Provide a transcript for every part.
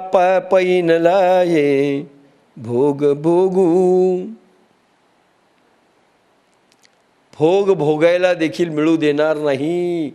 पैन लाये भोग भोगू भोग भोगायला देखील मिळू देणार नाही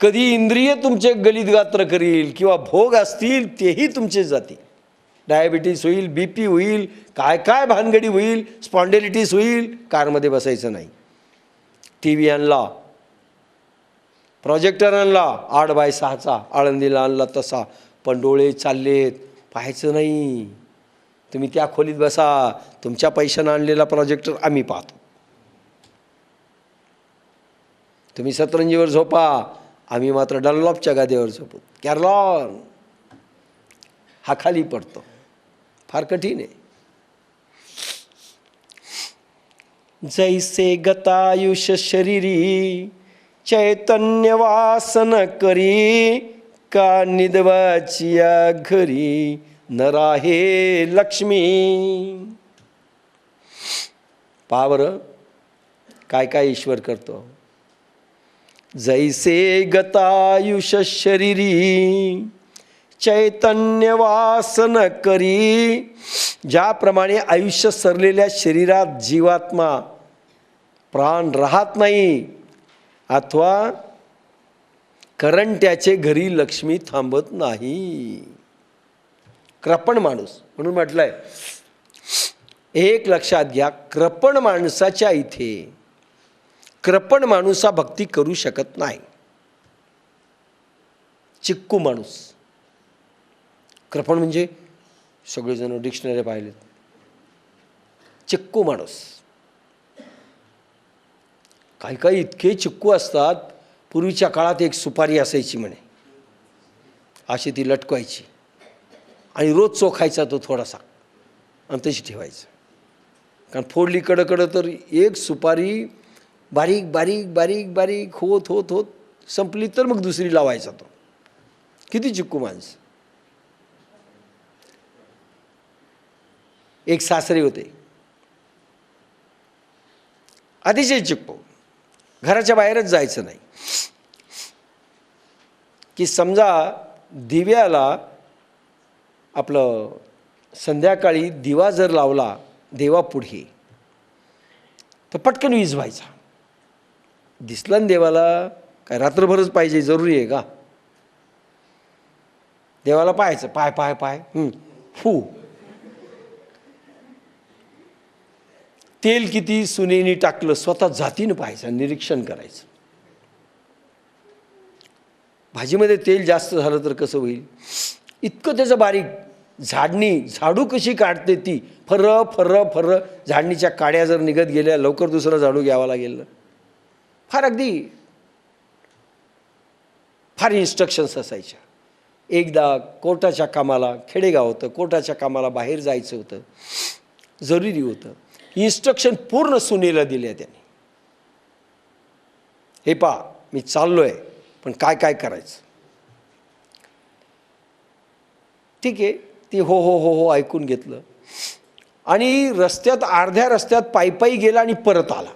कधी इंद्रिय तुमचे गलित गात्र करील किंवा भोग असतील तेही तुमचे जातील डायबिटीस होईल बी पी होईल काय काय भानगडी होईल स्पॉन्डेलिटीस होईल कारमध्ये बसायचं नाही टी व्ही आणला प्रोजेक्टर आणला आठ बाय सहाचा आळंदीला आणला तसा पण डोळे चाललेत. पाहायचं नाही. तुम्ही त्या खोलीत बसा. तुमच्या पैशानं आणलेला प्रोजेक्टर आम्ही पाहतो. तुम्ही सतरंजीवर झोपा. आम्ही मात्र डनलॉपच्या गादीवर झोपू. कॅरलॉन हा खाली पडतो. फार कठीण आहे. जैसे गतायुष शरीरी चैतन्य वासन करी का निदवाचिया घरी न राहे लक्ष्मी? पावर काय काय ईश्वर करतो? जैसे गतायुष शरीरी चैतन्य वासन करी ज्याप्रमाणे आयुष्य सरलेल्या शरीरात जीवात्मा प्राण राहत नाही अथवा करंट्याचे घरी लक्ष्मी थांबत नाही. कृपण माणूस. म्हणून म्हटलंय एक लक्षात घ्या कृपण माणसाच्या इथे कृपण हा भक्ती करू शकत नाही. चिक्कू माणूस. कृपण म्हणजे सगळेजण डिक्शनरी पाहिलेत. चिक्कू माणूस. काही काही इतके चिक्कू असतात पूर्वीच्या काळात एक सुपारी असायची म्हणे. अशी ती लटकवायची. आणि रोज चोखायचा तो थोडासा. आणि तशी ठेवायचं. कारण फोडली कडकडं तर एक सुपारी बारीक बारीक बारीक बारीक होत होत होत संपली तर मग दुसरी लावायचा तो. किती चिक्कू माणसं. एक सासरे होते. अतिशय चिक्कू. घराच्या बाहेरच जायचं नाही. की समजा दिव्याला आपलं संध्याकाळी दिवा जर लावला देवापुढे तर पटकन वीज व्हायचा. दिसला ना देवाला काय रात्रभरच पाहिजे जरुरी आहे का? देवाला पाहायचं पाय पाय पाय हं, फू. तेल किती सुनेनी टाकलं स्वतः जातीनं पाहायचं निरीक्षण करायचं. भाजीमध्ये तेल जास्त झालं तर कसं होईल? इतकं त्याचं बारीक झाडणी झाडू कशी काढते ती? Fur fur fur. झाडणीच्या काड्या जर निघत गेल्या लवकर दुसरं झाडू घ्यावा लागेल फार अगदी फार इन्स्ट्रक्शन्स असायच्या. एकदा कोर्टाच्या कामाला खेडेगाव होतं कोर्टाच्या कामाला बाहेर जायचं होतं. जरुरी होतं. इन्स्ट्रक्शन पूर्ण सुनेला दिल्या त्याने. हे पा मी चाललो आहे पण काय काय करायचं? ठीक आहे ती हो हो हो हो ऐकून घेतलं. आणि रस्त्यात अर्ध्या रस्त्यात पायी गेला आणि परत आला.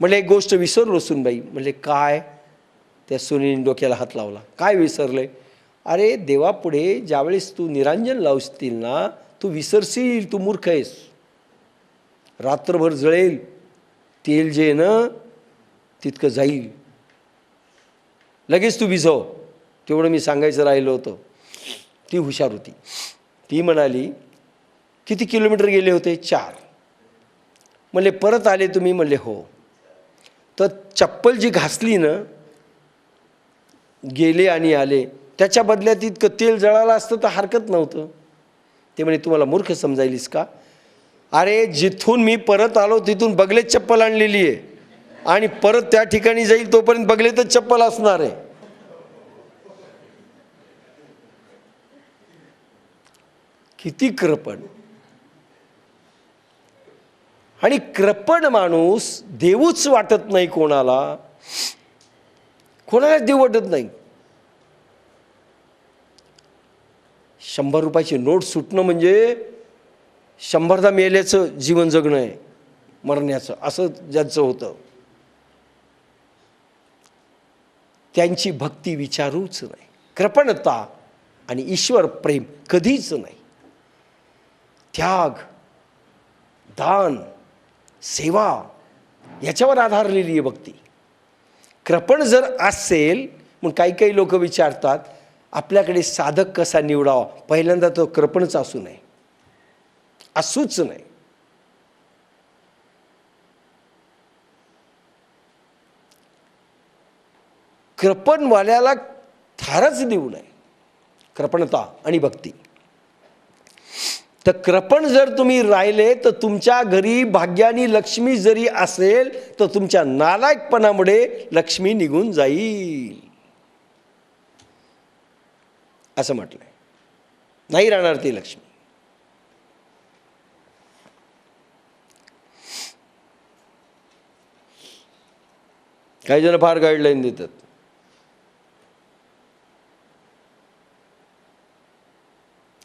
म्हणलं एक गोष्ट विसरलो सुनबाई म्हणजे काय? त्या सुनीने डोक्याला हात लावला. काय विसरले? अरे देवापुढे ज्यावेळेस तू निरांजन लावशील ना तू विसरशील तू मूर्ख आहेस. रात्रभर जळेल तेल जे ना तितकं जाईल. लगेच तू भिजव. तेवढं मी सांगायचं राहिलं होतं. ती हुशार होती. ती म्हणाली किती किलोमीटर गेले होते? चार. म्हणले परत आले तुम्ही? म्हणले हो. तर चप्पल जी घासली ना गेले आणि आले त्याच्या बदल्यात इतकं तेल जळालं असतं तर हरकत नव्हतं. ते म्हणे तुम्हाला मूर्ख समजायलीस का? अरे जिथून मी परत आलो तिथून बगलेच चप्पल आणलेली आहे आणि परत त्या ठिकाणी जाईल तोपर्यंत बगलेतच चप्पल असणार आहे. किती कृपण. आणि कृपण माणूस देऊच वाटत नाही कोणाला. कोणाला देव वाटत नाही. शंभर रुपयाची नोट सुटणं म्हणजे शंभरदा मेल्याचं जीवन जगणं आहे मरण्याचं. असं ज्यांचं होतं. त्यांची भक्ती विचारूच नाही. कृपणता आणि ईश्वर प्रेम कधीच नाही. त्याग दान सेवा याच्यावर आधारलेली आहे भक्ती. कृपण जर असेल मग काही काही लोक विचारतात आपल्याकडे साधक कसा निवडावा? पहिल्यांदा तो कृपणच असू नये. असूच नाही. कृपणवाल्याला थारच देऊ नये. कृपणता आणि भक्ती. तर कृपण जर तुम्ही राहिले तर तुमच्या घरी भाग्यानी लक्ष्मी जरी असेल तर तुमच्या नालायकपणामुळे लक्ष्मी निघून जाईल. असं म्हटलंय. नाही राहणार ती लक्ष्मी. काही जण फार गाईडलाईन देतात.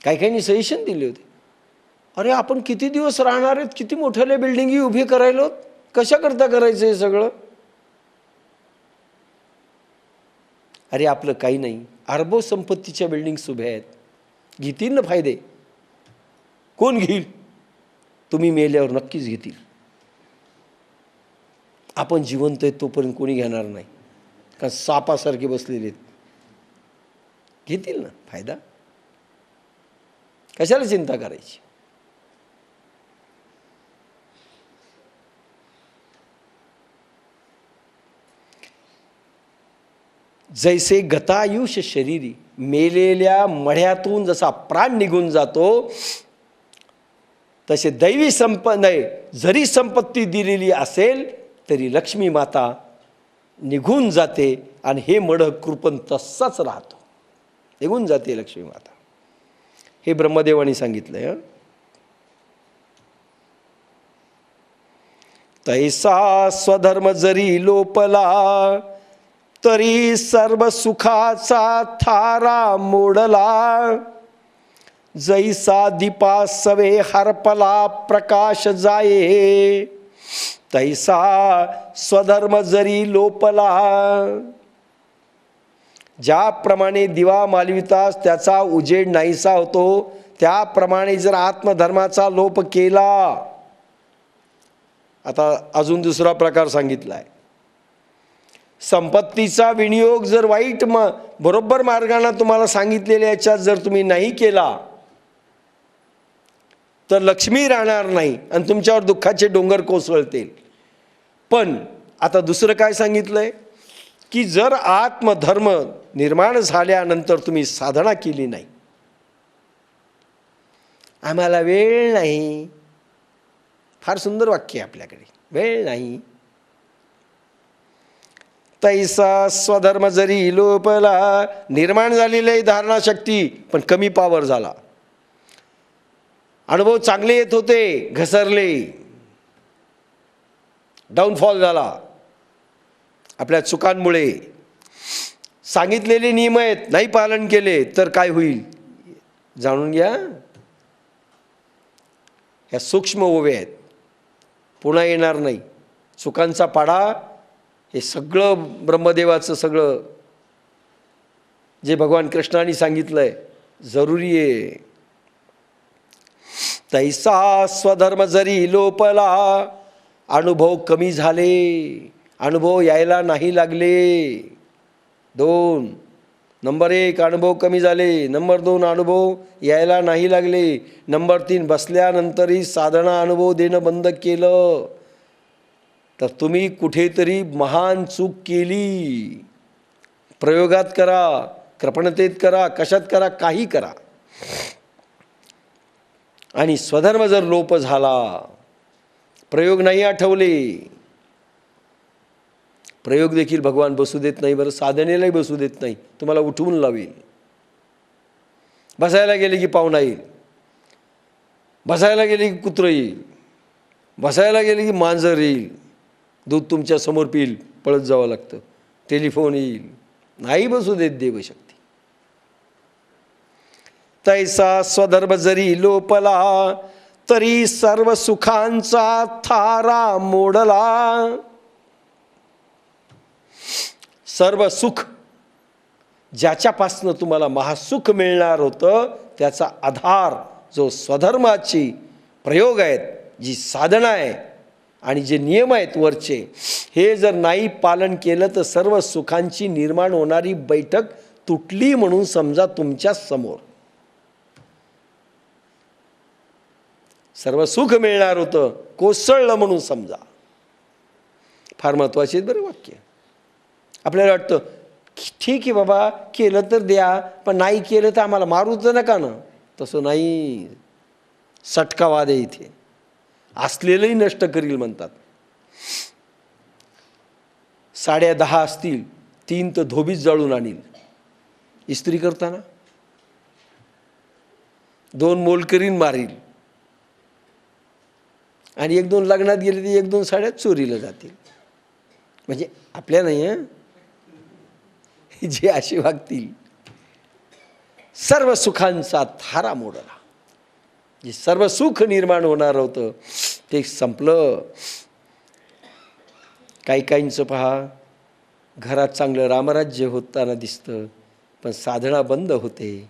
काही काहींनी सजेशन दिले होते. अरे आपण किती दिवस राहणार आहेत? किती मोठ्याल्या बिल्डिंगी उभी करायलो कशाकरता करायचं हे सगळं? अरे आपलं काही नाही. अरबो संपत्तीच्या बिल्डिंग्स उभ्या आहेत. घेतील ना फायदे? कोण घेईल? तुम्ही मेल्यावर नक्कीच घेतील. आपण जिवंत आहेत तोपर्यंत कोणी घेणार नाही. कारण सापासारखे बसलेले आहेत. घेतील ना? फायदा? कशाला चिंता करायची? जैसे गतायुष शरीरी मेलेल्या मढ्यातून जसा प्राण निघून जातो तसे दैवी संप नाही जरी संपत्ती दिलेली असेल तरी लक्ष्मी माता निघून जाते आणि हे मढ कृपण तसाच राहतो. निघून जाते लक्ष्मी माता. हे ब्रह्मदेवानी सांगितलंय हं. तैसा स्वधर्म जरी लोपला तरी सर्व सुखाचा थारा मोडला जैसा दीपा सवे हरपला प्रकाश जाये तैसा स्वधर्म जरी लोपला ज्याप्रमाणे दिवा मालवितास त्याचा उजेड नाहीसा होतो त्याप्रमाणे जर आत्मधर्माचा लोप केला. आता अजून दुसरा प्रकार सांगितला आहे संपत्तीचा विनियोग जर वाईट म बरोबर मार्गाने तुम्हाला सांगितलेल्या याच्यात जर तुम्ही नाही केला तर लक्ष्मी राहणार नाही आणि तुमच्यावर दुःखाचे डोंगर कोसळतील. पण आता दुसरं काय सांगितलं आहे की जर आत्मधर्म निर्माण झाल्यानंतर तुम्ही साधना केली नाही. आम्हाला वेळ नाही. फार सुंदर वाक्य आहे आपल्याकडे. वेळ नाही. तैसा स्वधर्म जरी लोपला निर्माण झालेली धारणाशक्ती धारणा शक्ती पण कमी पावर झाला. अनुभव चांगले येत होते घसरले. डाऊनफॉल झाला. आपल्या चुकांमुळे. सांगितलेले नियम आहेत नाही पालन केले तर काय होईल? जाणून घ्या. ह्या सूक्ष्म ओवे आहेत. पुन्हा येणार नाही. चुकांचा पाडा हे सगळं ब्रह्मदेवाचं सगळं. जे भगवान कृष्णाने सांगितलं आहे जरुरी आहे. तैसा स्वधर्म जरी लोपला अनुभव कमी झाले. अनुभव यायला नाही लागले. दोन. नंबर एक अनुभव कमी झाले. नंबर दोन अनुभव यायला नाही लागले. नंबर तीन बसल्यानंतरही साधना अनुभव देणं बंद केलं. तर तुम्ही कुठेतरी महान चूक केली. प्रयोगात करा कृपणतेत करा कशात करा काही करा. आणि स्वधर्म जर लोप झाला प्रयोग नाही आठवले प्रयोग देखील भगवान बसू देत नाही बरं साधनेलाही बसू देत नाही. तुम्हाला उठवून लावेल बसायला गेले की पाहुणा येईल. बसायला गेले की कुत्रं येईल. बसायला गेले की मांजर येईल. दूध तुमच्यासमोर पिईल पळत जावं लागतं. टेलिफोन येईल. नाही बसू देत देवशक्ती. तैसा स्वधर्म जरी लोपला तरी सर्व सुखांचा थारा मोडला. सर्व सुख ज्याच्यापासनं तुम्हाला महासुख मिळणार होतं त्याचा आधार जो स्वधर्माची प्रयोग आहेत जी साधना आहे आणि जे नियम आहेत वरचे हे जर नाही पालन केलं तर सर्व सुखांची निर्माण होणारी बैठक तुटली म्हणून समजा तुमच्यासमोर. सर्व सुख मिळणार होतं कोसळलं म्हणून समजा. फार महत्त्वाचे बरं वाक्य. आपल्याला वाटतं ठीक आहे बाबा केलं तर द्या पण नाही केलं तर आम्हाला मारूच नका ना. तसं नाही. सटकावाद आहे इथे. असलेलंही नष्ट करील म्हणतात. साड्या दहा असतील तीन तर धोबीच जळून आणील. इस्त्री करताना? दोन मोलकरीन मारील. आणि एक दोन लग्नात गेले तर एक दोन साड्या चोरीला जातील. म्हणजे आपल्या नाही जे असे वागतील. सर्व सुखांचा थारा मोडला. जे सर्व सुख निर्माण होणार होतं ते संपलं. काही काहींचं पहा घरात चांगलं रामराज्य होताना दिसतं पण साधना बंद होते.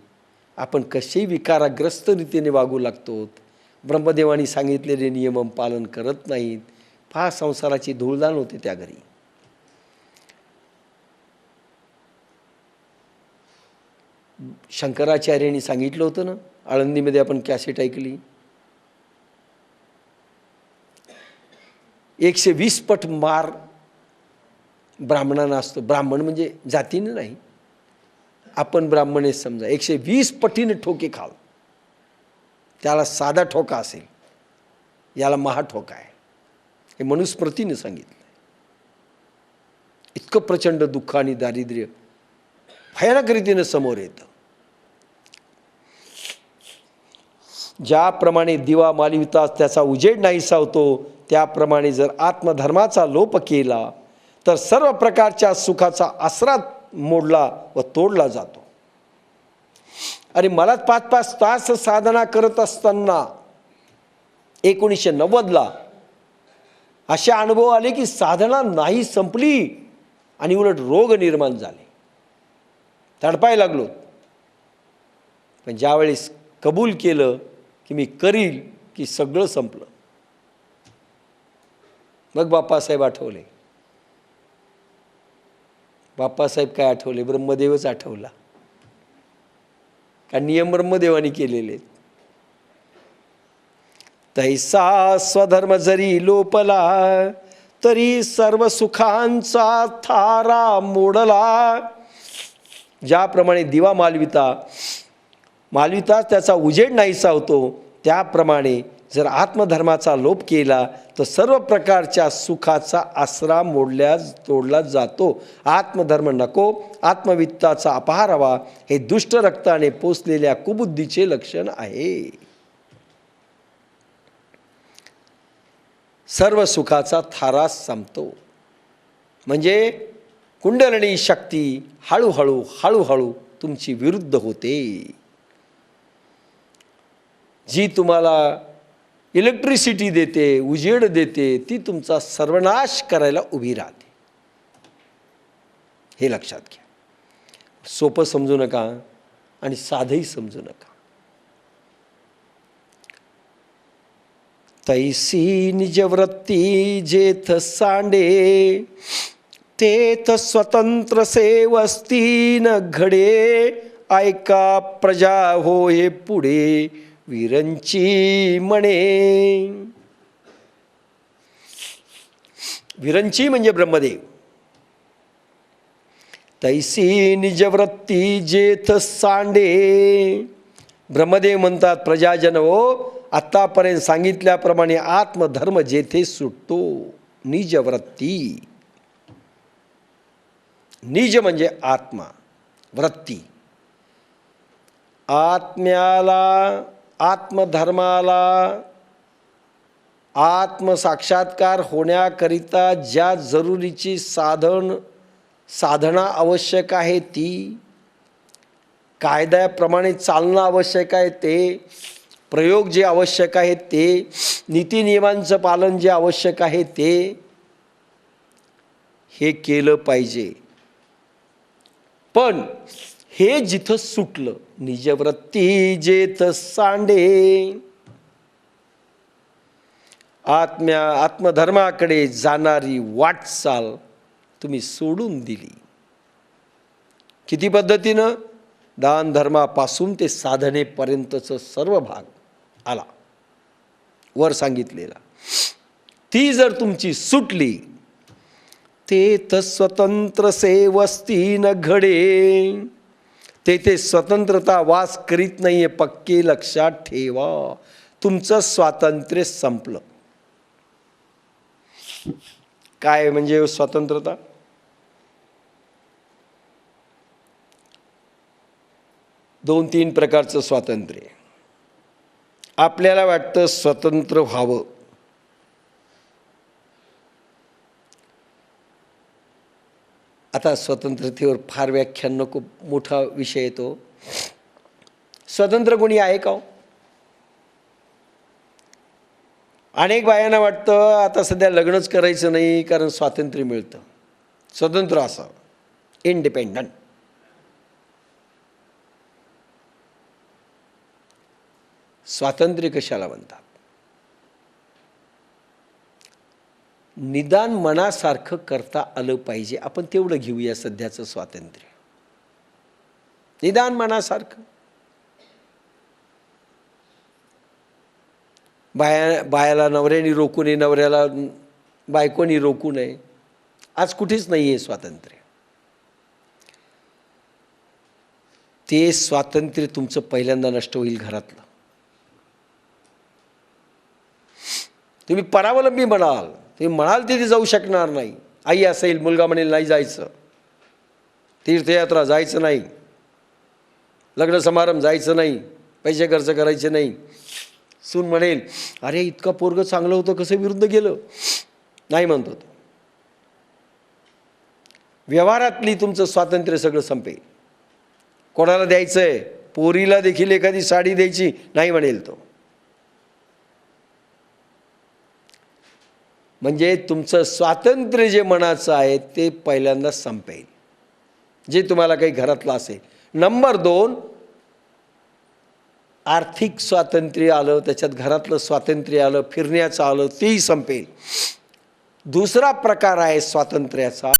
आपण कसेही विकाराग्रस्त रीतीने वागू लागतो ब्रह्मदेवानी सांगितलेले नियम पालन करत नाहीत. पहा संसाराची धूळदाण होते त्या घरी. शंकराचार्यांनी सांगितलं होतं ना आळंदीमध्ये आपण कॅसेट ऐकली. एकशे वीस पट मार ब्राह्मणांना असतो. ब्राह्मण म्हणजे जातीनं नाही. आपण ब्राह्मण हे समजा. एकशे वीस पटीने ठोके खाल. त्याला साधा ठोका असेल. याला महाठोका आहे. हे मनुस्मृतीने सांगितलं इतकं प्रचंड दुःख आणि दारिद्र्य भयानक रीतीनं समोर येतं. ज्याप्रमाणे दिवा मालवितास त्याचा उजेड नाहीसा होतो त्याप्रमाणे जर आत्मधर्माचा लोप केला तर सर्व प्रकारच्या सुखाचा आसरा मोडला व तोडला जातो. आणि मला पाच पाच तास साधना करत असताना एकोणीसशे नव्वदला असे अनुभव आले की साधना नाही संपली आणि उलट रोग निर्माण झाले. तडपाय लागलो. पण ज्यावेळेस कबूल केलं की मी करील की सगळं संपलं. मग बाप्पासाहेब आठवले. बाप्पासाहेब काय आठवले? ब्रह्मदेवच आठवला. का नियम ब्रह्मदेवाने केलेले आहेत. तैसा स्वधर्म जरी लोपला तरी सर्व सुखांचा थारा मोडला. ज्याप्रमाणे दिवा मालविता मालवितास त्याचा उजेड नाहीसा होतो त्याप्रमाणे जर आत्मधर्माचा लोप केला तर सर्व प्रकारच्या सुखाचा आसरा मोडल्या तोडला जातो. आत्मधर्म नको आत्मवित्ताचा अपहार हवा हे दुष्ट रक्ताने पोचलेल्या कुबुद्धीचे लक्षण आहे. सर्व सुखाचा थारा संपतो. म्हणजे कुंडलणी शक्ती हळूहळू हळूहळू तुमची विरुद्ध होते. जी तुम्हाला इलेक्ट्रिसिटी देते उजेड देते ती तुमचा सर्वनाश करायला उभी राहते. हे लक्षात घ्या. सोपं समजू नका आणि साधंही समजू नका. तैसी निजवृत्ती जेथ सांडे तेथ स्वतंत्र सेवस्ती न घडे ऐका प्रजा हो हे पुढे. विरंची म्हणे विरंची म्हणजे ब्रह्मदेव. तैसी निजवृत्ती जेथ सांडे. ब्रह्मदेव म्हणतात प्रजाजन हो आत्तापर्यंत सांगितल्याप्रमाणे आत्मधर्म जेथे सुटतो निजवृत्ती. निज म्हणजे आत्मा वृत्ती. आत्म्याला आत्मधर्माला आत्मसाक्षात्कार होण्याकरिता ज्या जरुरीची साधन साधना आवश्यक आहे ती कायद्याप्रमाणे चालणं आवश्यक आहे ते प्रयोग जे आवश्यक आहेत ते नीतिनियमांचं पालन जे आवश्यक आहे ते हे केलं पाहिजे. पण हे जिथं सुटलं निजवृत्ती जेथ सांडे. आत्म्या आत्मधर्माकडे जाणारी वाटचाल तुम्ही सोडून दिली. किती पद्धतीनं? दानधर्मापासून ते साधनेपर्यंतचं सर्व भाग आला. वर सांगितलेला. ती जर तुमची सुटली ते तर स्वतंत्र सेवस्ती न घडे तेथे स्वतंत्रता वास करीत नाही आहे पक्के लक्षात ठेवा. तुमचं स्वातंत्र्य संपलं. काय म्हणजे स्वतंत्रता? दोन तीन प्रकारचं स्वातंत्र्य. आपल्याला वाटतं स्वतंत्र व्हावं. आता स्वतंत्रतेवर फार व्याख्यान नको मोठा विषय येतो स्वतंत्र कोणी आहे का हो? अनेक बायांना वाटतं आता सध्या लग्नच करायचं नाही कारण स्वातंत्र्य मिळतं. स्वतंत्र असावं. इंडिपेंडंट स्वातंत्र्य कशाला म्हणतात? निदान मनासारखं करता आलं पाहिजे. आपण तेवढं घेऊया सध्याचं स्वातंत्र्य. निदान मनासारखं. बाया बायाला नवऱ्याने रोखू नये नवऱ्याला बायकोनी रोखू नये. आज कुठेच नाही आहे स्वातंत्र्य. ते स्वातंत्र्य तुमचं पहिल्यांदा नष्ट होईल घरातलं. तुम्ही परावलंबी म्हणाल. तुम्ही म्हणाल तिथे जाऊ शकणार नाही. आई असेल मुलगा म्हणेल नाही जायचं. तीर्थयात्रा जायचं नाही. लग्न समारंभ जायचं नाही. पैसे खर्च करायचे नाही. सून म्हणेल अरे इतकं पोरगं चांगलं होतं कसं विरुद्ध गेलं? नाही म्हणतो तो व्यवहारातली तुमचं स्वातंत्र्य सगळं संपेल. कोणाला द्यायचं आहे पोरीला देखील एखादी साडी द्यायची नाही म्हणेल तो. म्हणजे तुमचं स्वातंत्र्य जे मनाचं आहे ते पहिल्यांदा संपेल. जे तुम्हाला काही घरातलं असेल. नंबर दोन आर्थिक स्वातंत्र्य आलं त्याच्यात घरातलं स्वातंत्र्य आलं फिरण्याचं आलं तेही संपेल. दुसरा प्रकार आहे स्वातंत्र्याचा.